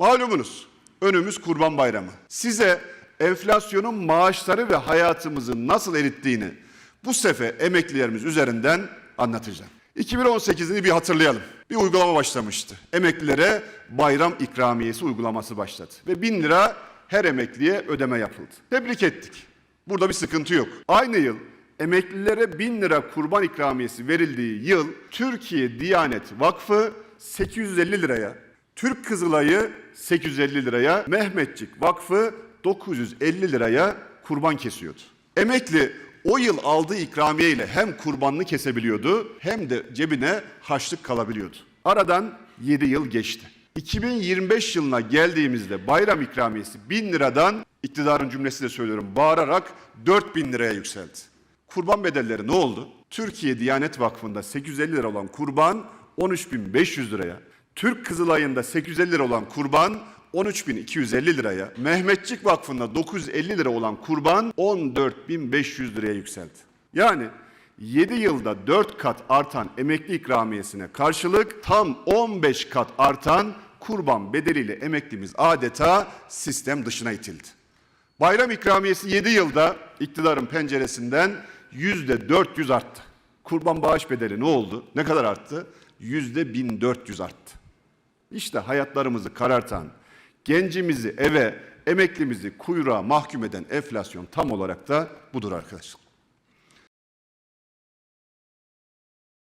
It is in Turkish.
Malumunuz önümüz Kurban Bayramı. Size enflasyonun maaşları ve hayatımızı nasıl erittiğini bu sefer emeklilerimiz üzerinden anlatacağım. 2018'ini bir hatırlayalım. Bir uygulama başlamıştı. Emeklilere bayram ikramiyesi uygulaması başladı. Ve 1000 lira her emekliye ödeme yapıldı. Tebrik ettik. Burada bir sıkıntı yok. Aynı yıl emeklilere 1000 lira kurban ikramiyesi verildiği yıl Türkiye Diyanet Vakfı 850 liraya, Türk Kızılayı 850 liraya, Mehmetçik Vakfı 950 liraya kurban kesiyordu. Emekli o yıl aldığı ikramiye ile hem kurbanını kesebiliyordu hem de cebine harçlık kalabiliyordu. Aradan 7 yıl geçti. 2025 yılına geldiğimizde bayram ikramiyesi 1000 liradan iktidarın cümlesiyle söylüyorum bağırarak 4000 liraya yükseldi. Kurban bedelleri ne oldu? Türkiye Diyanet Vakfı'nda 850 lira olan kurban 13.500 liraya, Türk Kızılay'ında 850 lira olan kurban 13.250 liraya, Mehmetçik Vakfı'nda 950 lira olan kurban 14.500 liraya yükseldi. Yani 7 yılda 4 kat artan emekli ikramiyesine karşılık tam 15 kat artan kurban bedeliyle emeklimiz adeta sistem dışına itildi. Bayram ikramiyesi 7 yılda iktidarın penceresinden yüzde 400 arttı. Kurban bağış bedeli ne oldu? Ne kadar arttı? Yüzde 1400 arttı. İşte hayatlarımızı karartan, gencimizi eve, emeklimizi kuyruğa mahkum eden enflasyon tam olarak da budur arkadaşlar.